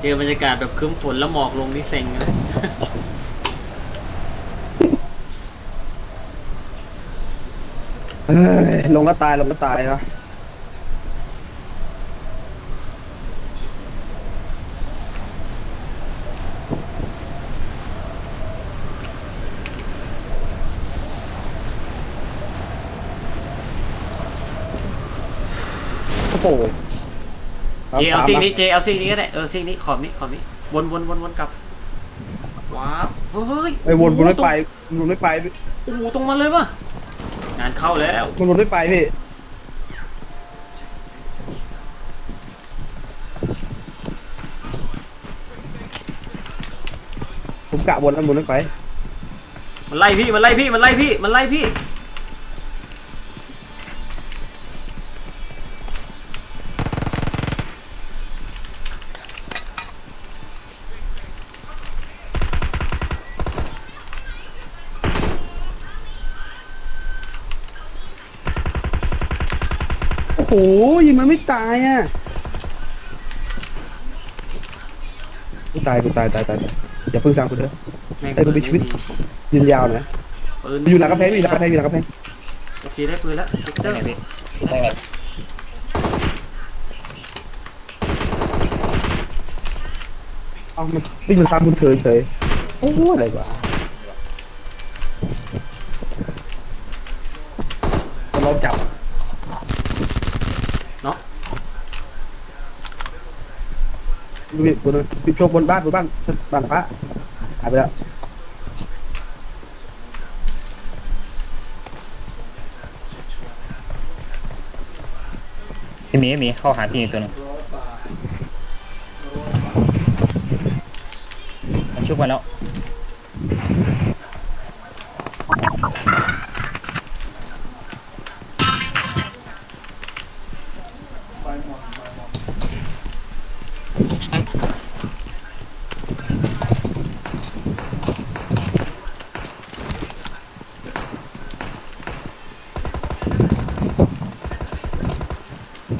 เจอบรรยากาศแบบครึ้มฝนแล้วหมอกลงนี่เซ็งนะ เอ้ยลงก็ตายลงก็ตายนะ เจเอาสามซีกนะนี้เจเอาซีกนี้ก็ได้เออซีกนี้ขอบนี้ขอบนี้วนวนวนวนกลับว้าวเฮ้ยไอ้วนวนไม่ไปโวนไม่ไปอ้โหตรงมาเลยป่ะงานเข้าแล้วมันวนไม่ไปพี่ผมกะวนแล้ววนไม่ไปมันไล่พี่มันไล่พี่มันไล่พี่มันไล่พี่ มันไม่ตายอะกูตายกูตายตายตายตายอย่าเพิ่งสร้างกูเถอะ แม่งไอ้ตัวมีชีวิต ยืนยาวหนะปืนอยู่หลังกระแพงอยู่หลังกระแพงอยู่หลังกระแพงโอเคได้ปืนแล้ววิกเตอร์เอามันวิ่งมาซ้ำคุณเธอเฉยโอ้อะไรวะเราจับ เนาะ ดูดิบนปิดโชคบนบ้านบนบ้านบ้านพระหายไปแล้วพี่หมีพี่หมีเข้าหาพี่อีกตัวหนึงมันชุบมาแล้ว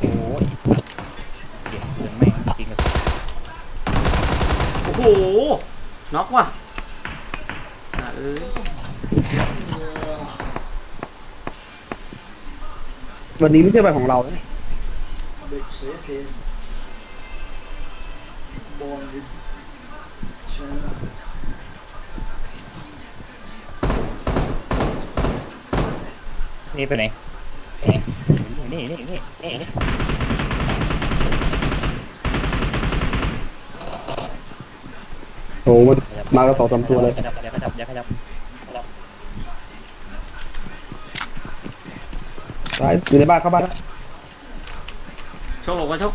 โอ้ยสัตว์เดี๋ยวเดินไม่งจริงกับ โอ้โห น็อกว่ะอะเอ้ยวันนี้ไม่ใช่วันของเรานะเด็กเสียเพนบอลวิดชนะนี่ไปไหนนี่นี่นี่นี่นี่ โอ้โหมันมากันสองสามตัวเลย ขยับขยับขยับขยับขยับตายอยู่ในบ้านเข้าบ้านแล้วโชคบอกว่าโชค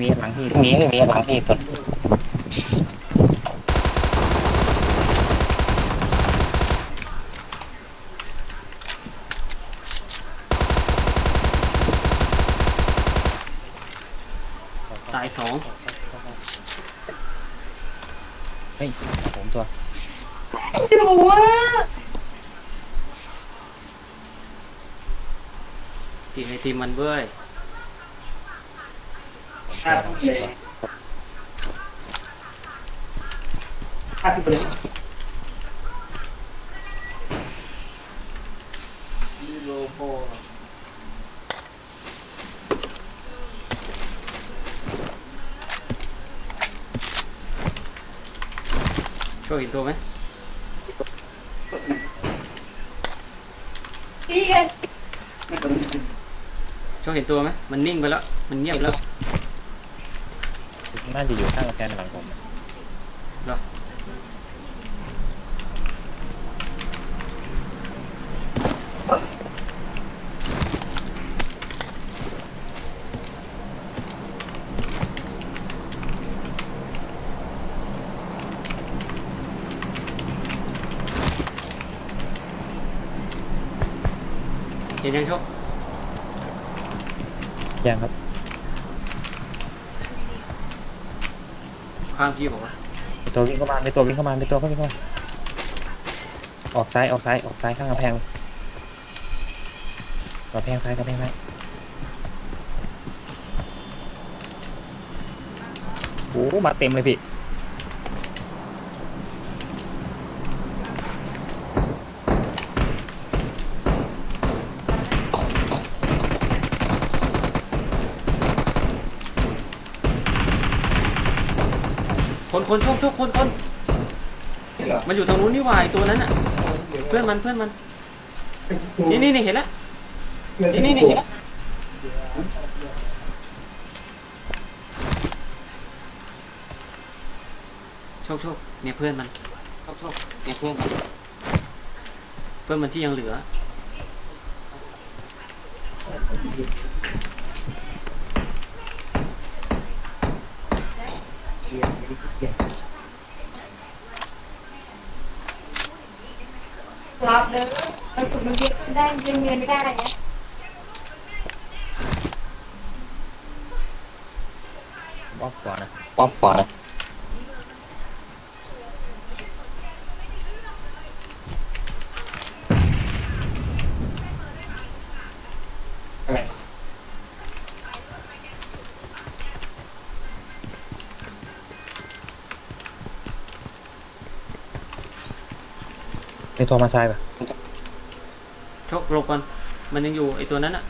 พี่ห มีมีหลังพี่มีมีหลังพี่ตัวตายสองเฮ้ยผมตัวทีมในทีมมันเว้ยลิโรโพโชคเห็นตัวไหมโชคเห็นตัวไหมมันนิ่ งไปแล้วมันเงียบแล้ว น่าจะอยู่ข้างกำแพงหลังผมเหรอเห็นยังโชค ยังครับ ข้างพี่บอกว่า มีตัววิ่งเข้ามามีตัววิ่งเข้ามามีตัววิ่งเข้ามาออกซ้ายออกซ้ายออกซ้ายข้างกำแพงกำแพงซ้ายกำแพงซ้ายโอ้มาเต็มเลยพี่ คนคนโชคโชคคนคนมันอยู่ตรงนู้นนี่หวาไอตัวนั้นอะ เพื่อนมันเพื่อนมัน นี่นี่นี่เห็นแล้วนี่นี่นี่เห็นล้วโชคโชคเนี่ยเพื่อนมันโชคโชคเนี่ยเพื่อนมันเพื่อนมันที่ยังเหลือ รับเลยมันสุดมันเย็นได้เย็นเย็นไม่ได้นะป้อมขวานะป๊อมขวานะ ไอตัวมาซ้ายปะโชคหลบก่อนมันยังอยู่ไอตัวนั้นอะ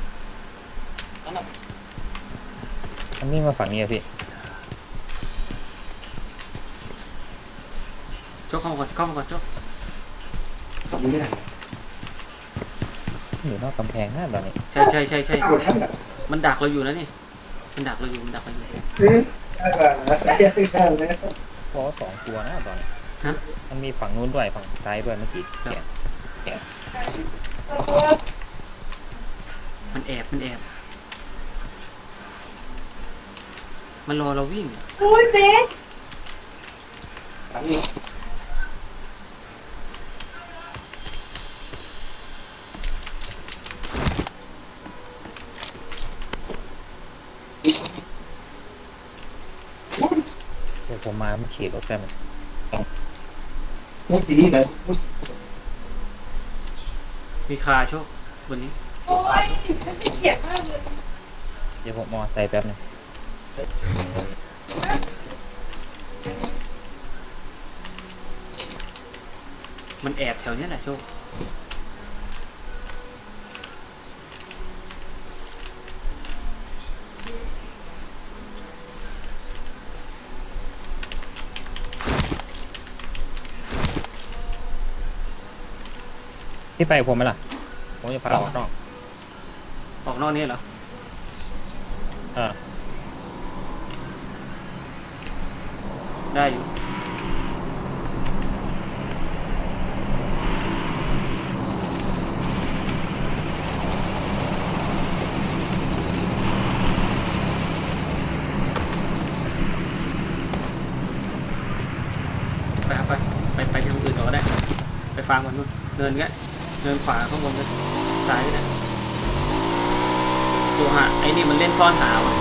มันวิ่งมาฝั่งนี้อะพี่โชคเข้ามาก่อนเข้ามาก่อนโชคอยู่นอกกำแพงนะตอนนี้ใช่ใช่ใช่ใช่มันดักเราอยู่นะนี่มันดักเราอยู่มันดักเราอยู่เพราะว่าสองตัวนะตอนนี้ฮะ มันมีฝั่งนู้นด้วยฝั่งซ้ายด้วยเมื่อกี้ครับแกะมันแอบ มันแอบ มันรอเราวิ่งอะโอ้ยเจ๊เดี๋ยวผมมามันขี่รถแป๊บนึง มีคาโชคบนนี้ โอ้ยฉันขี้เกียจมากเลยเดี๋ยวผมมอไซค์แป๊บนึงมันแอบแถวเนี้ยแหละโชค พี่ไปกับผมไหมล่ะ ผมจะพาออกนอก ออกนอกนี้เหรอ อ่า ได้อยู่ ไปครับไป ไปไปทางอื่นก่อนก็ได้ ไปฟาร์มก่อนนู่นเนินแก เนินขวาข้างบนเลยซ้ายนะตัวหาไอ้นี่มันเล่นซ่อนหาวะ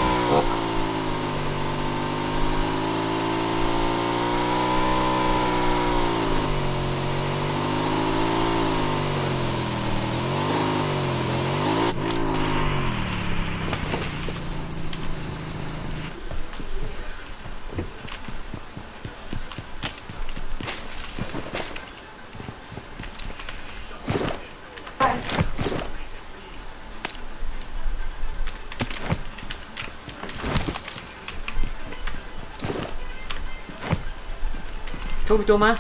โชคไปโจมา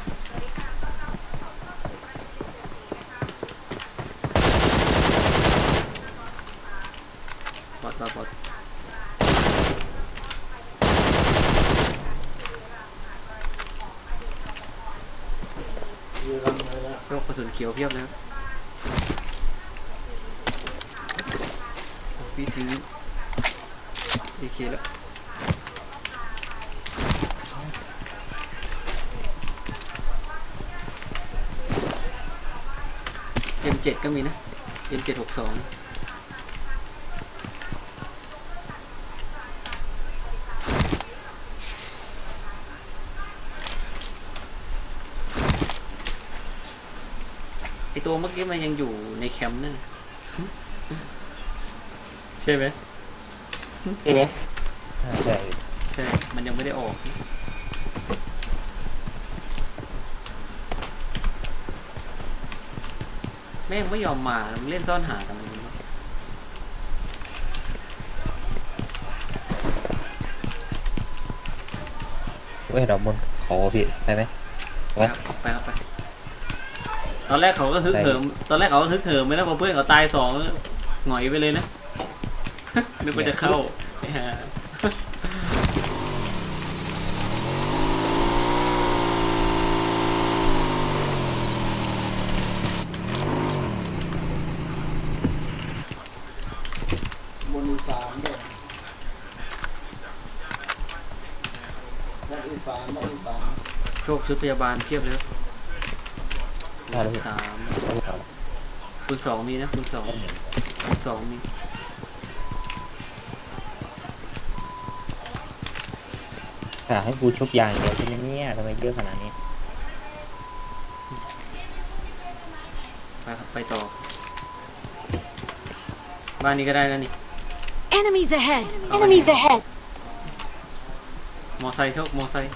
บอดบอดบอดโชคกระสุนเขียวเพียบเลยครับพี่ถือดีเคแล้ว M7 ก็มีนะ M762 ไอตัวเมื่อกี้มันยังอยู่ในแคมป์นั่นใช่ไหมใช่ไหมใช่ ใช่ มันยังไม่ได้ออก แม่งไม่ยอมมามันเล่นซ่อนหากันเลยเว้ยเราบนเขาพี่ไปไหมไปครับไปครับไปตอนแรกเขาก็ฮึกเหิมตอนแรกเขาก็ฮึกเหิมไม่แล้วพอเพื่อนเขาตายสองหงอยไปเลยนะนึกว่าจะเข้าไอ้ห่า บนอีสานด้วยบนอีสานบนอีสาน โชคชุดพยาบาลเทียบเลยได้แล้วพี่ สามเอาคูณสองมีนะคูณสองคูณสองมีอยากให้กูชุบยางเดียวใช่ไหมเนี่ยทำไมเยอะขนาดนี้ไปครับไปต่อ บ้านนี้ก็ได้แล้วนี่ Enemies ahead! เอาไป enemies ahead มอไซค์โชคมอไซค์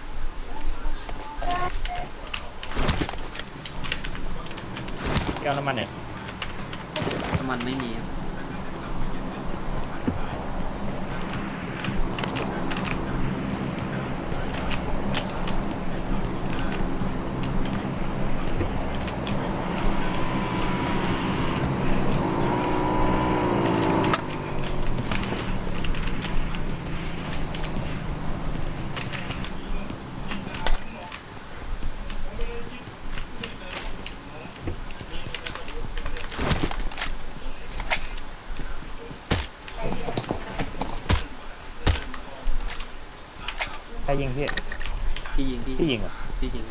แก้ว น้ำมันเนี่ยน้ำมันไม่มี รับใครยิงพี่พี่ยิงพี่พี่ยิงเหรอพี่ยิง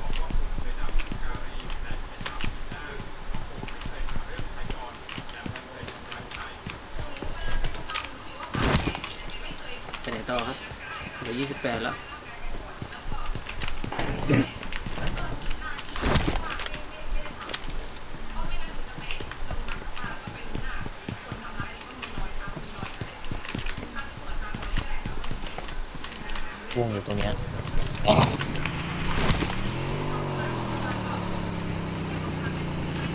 ไปไหนต่อครับเหลือยี่สิบแปดแล้ว วงอยู่ตรงเนี้ย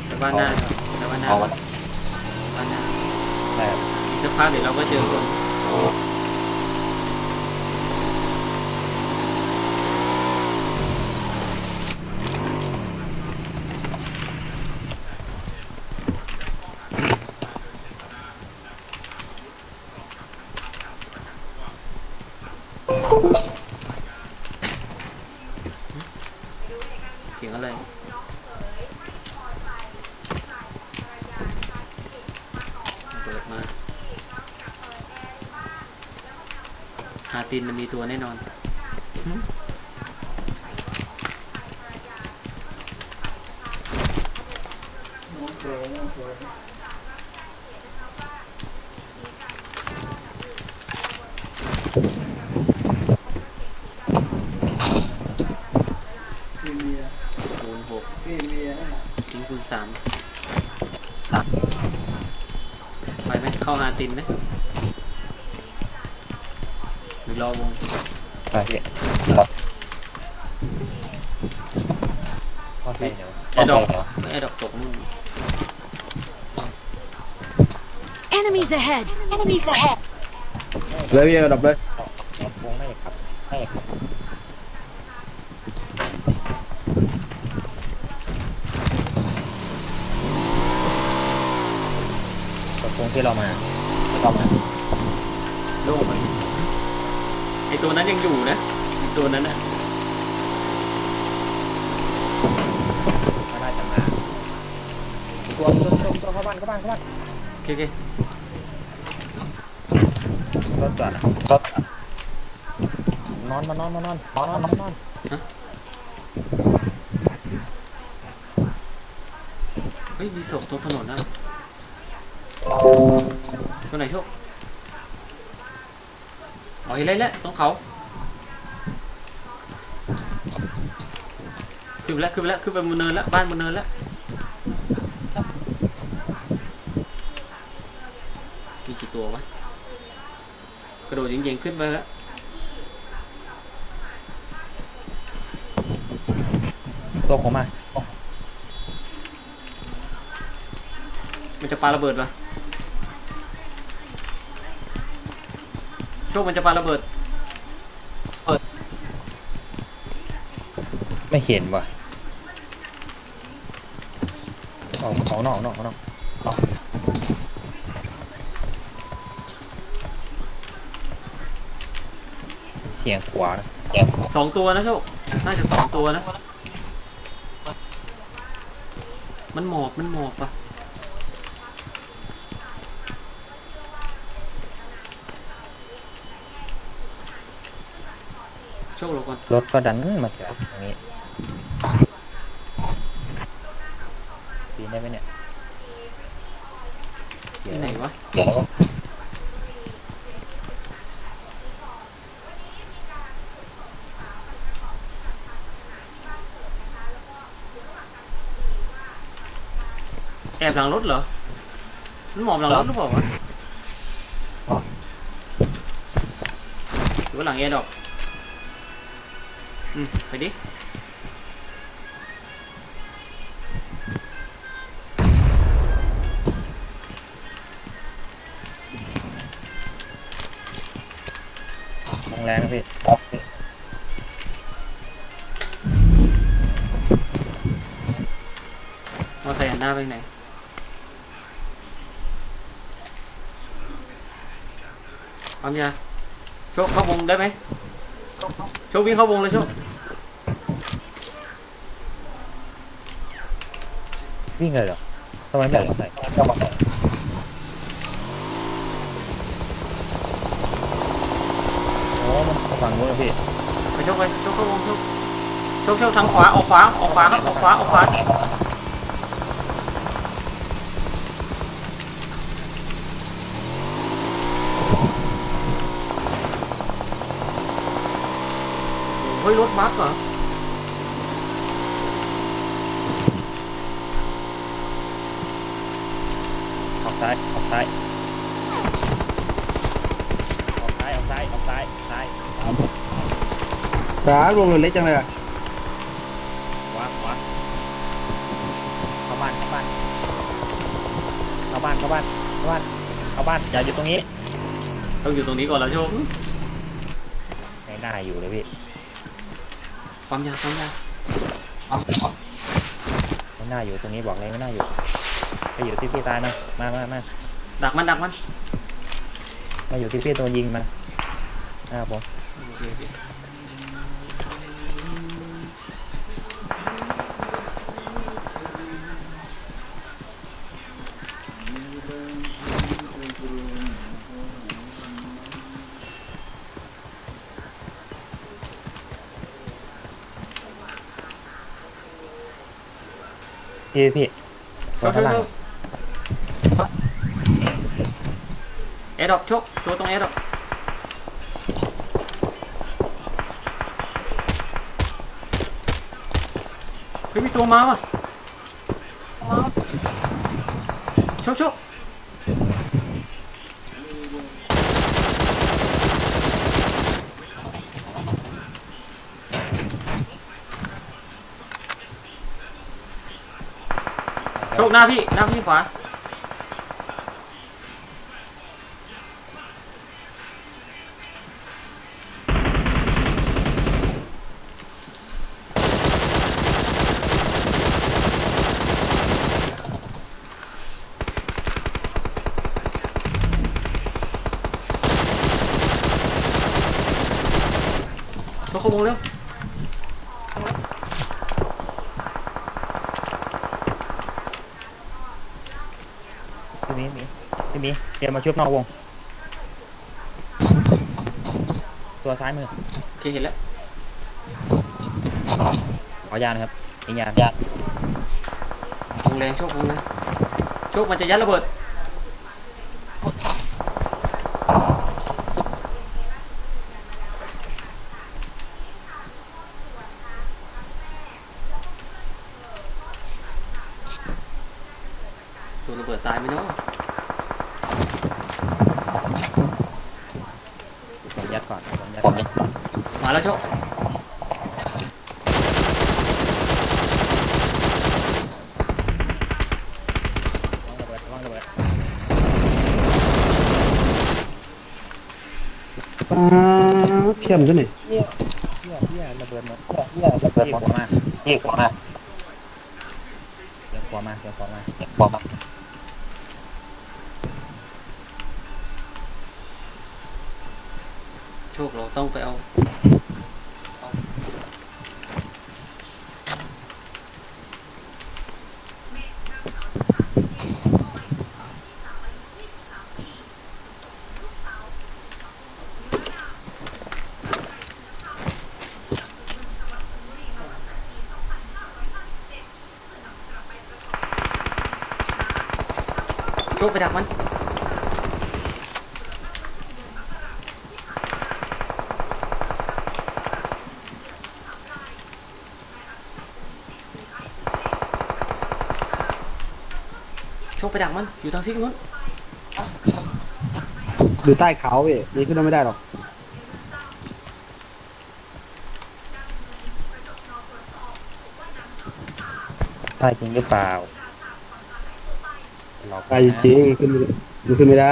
ไปบ้านหน้าครับไปบ้านหน้าเอาก่อวะนบ้านหน้าแต่อีกสักพักเดี๋ยวเราก็เจอคนเสียงอะไร เปิดมา หาตินมันมีตัวแน่นอนน้องเกลือน้องเกลือพี่เมียคูณหกพี่เมียนั่นน่ะทิ้งคูณสามไปไหมเข้าหาตินไหมห รือรอวงไปพี่ก็ใช่เดี๋ยวแอดดอกแอดดอกตกนู่น Enemies ahead! enemies ahead เลยพี่ดับเลยวงไม่ขับไม่ขับกับวงที่เรามาที่เรามา โล่งไปไอ ตัวนั้นยังอยู่นะไอ้ตัวนั้นน่ะก็น่าจะมาตัวตัวตัวตัวเข้าบ้านเข้าบ้านเข้าบ้านโอเคโอเครถจอดอะรถนอนมานอนมานอนนอนนอนนอนเฮ้ยมีศพตรงถนนนะตัวไหนโชค เอาเห็นแล้วต้องเขาขึ้นแล้วขึ้นแล้วขึ้นไปบนเนินแล้วบ้านบนเนินแล้วมีกี่ตัววะกระโดดเย็นๆขึ้นไปแล้วตัวของมา มันจะปาระเบิดปะ โชคมันจะปาระเบิด ไม่เห็นว่ะออกออกนอกออกนอกออกนอกออกเสียงขวานะสองตัวนะโชค น่าจะสองตัวนะ มันหมอบ มันหมอบปะ คหลบก่อนรถก็ดันมาจอดตรงนี้ปีนได้ไหมเนี่ยที่ไหนวะเดี๋ยวแอบหลังรถเหรอมันหมอบหลังรถหรือเปล่าวะหรือว่าหลังแอร์ดรอก อืมไปดิแรงแรงนะพี่มาใส่หันหน้าไปไหนความยาโชคเข้าวงได้ไหมโชควิ่งเข้าวงเลยโชค วิ่งเลยเหรอทำไมไม่ออกมาใส่โอ้มันฝั่งนู้นนะพี่ไปชคไปชคเข้าวงชคโชคโชคทางขวาออกขวาออกขวาครับออกขวาออกขวาเฮ้ยรถบัสเหรอ ออก ซ้าย ออกซ้าย ออกซ้าย ออกซ้าย ออกซ้าย ซ้ายสาวงเงินเล็กจังเลยอะขวาขวาเข้าบ้านเข้าบ้าน เข้าบ้าน เข้าบ้าน เข้าบ้าน เข้าบ้าน อย่าอยู่ตรงนี้ ต้องอยู่ตรงนี้ก่อนแล้วโชคไม่น่าอยู่เลยพี่ความยาความยาไม่น่าอยู่ตรงนี้บอกเลยไม่น่าอยู่ ไปอยู่ที่พี่ตายมามามามาดักมันดักมันมาอยู่ที่พี่ตัวยิงมาอ่าผมโอเคโอเคพี่พี่โชตัวคโชข้างคล่าง โชคแอร์ดรอปโชคตัวตรงแอร์ดรอปเฮ้ยมีตัวมาว่ะชคโชคโชคหน้าพี่หน้าพี่ขวา เขาขโมยเร็วพี่หมีพี่หมีเตรียมมาชุบนอกวง ตัวซ้ายมือโอเคเห็นแล้วขอยานะครับยิงยายาวงแรงโชควงแรงโชคมันจะยัดระเบิด ตัวระเบิดตายไหมเนาะเดี๋ยวยัดก่อนเดี๋ยมาแล้วชคเบิาเทียมด้วยนี่เทียมเทียมระเบิดมาเทียมระเบิดหมดมาเทียมว่ามากเทียมว่ามากเทียมว่ามา โชคไปดักมันโชคไปดักมันอยู่ทางซิกนู้นอยู่ใต้เขาเว้ยนี่ขึ้นมาไม่ได้หรอกใตายจริงหรือเปล่า หลอกไปจริงขึ้นไม่มันขึ้นไม่ได้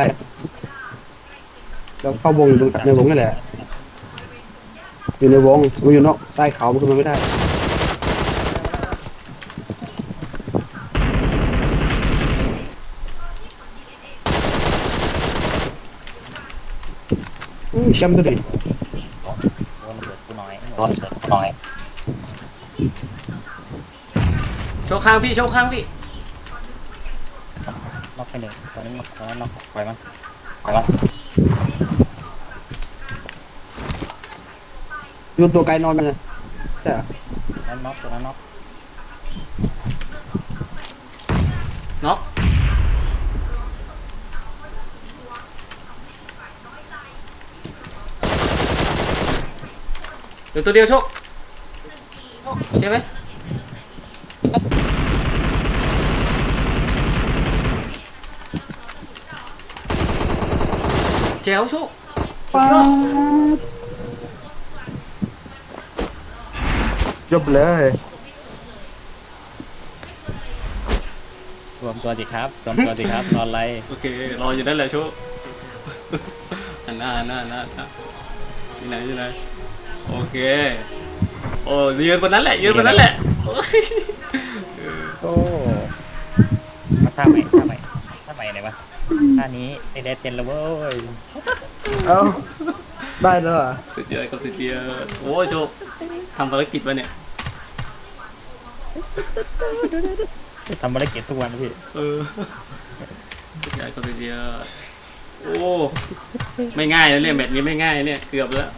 แล้วเข้าวงตรงในวงนั่นแหละ อยู่ในวงมันอยู่นอกใต้เขามันขึ้นมาไม่ได้อืมแชมป์ตัวนี้โดนระเบิดกูน้อยโดนระเบิดกูน้อย โชคข้างพี่โชคข้างพี่ ไปหนึ่งตอนนี้ตอนนั้นน็อกปล่อยมันปล่อยมันโยนตัวไกลนอนไปเลยใช่เหรอนั้นน็อกตอนนั้นน็อกน็อกเหลือตัวเดียวโชคใช่ไหม แจ๋วโชคจบเลยรวมตัวสิครับ รวมตัวสิครับ นอนไรโอเค รออยู่นั่นแหละโชคอันหน้าอันหน้าอันหน้าอันหน้าที่ไหนที่ไหนโอเค โอ้ยืนบนนั้นแหละยืนบนนั้นแหละ ไอเดดเป็นแล้วเว้ยเอ้าได้แล้วเหรอสุดยอดกับสุดยอดโอ้ยโชคทำภารกิจวะเนี่ยทำภารกิจทุกวันนะพี่เออสุดยอดกับสุดยอดโอ้ไม่ง่ายนะเนี่ยแมตช์นี้ไม่ง่ายเนี่ยเกือบแล้ว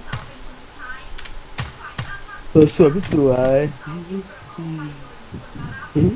สวยสวยพี่สวยอืม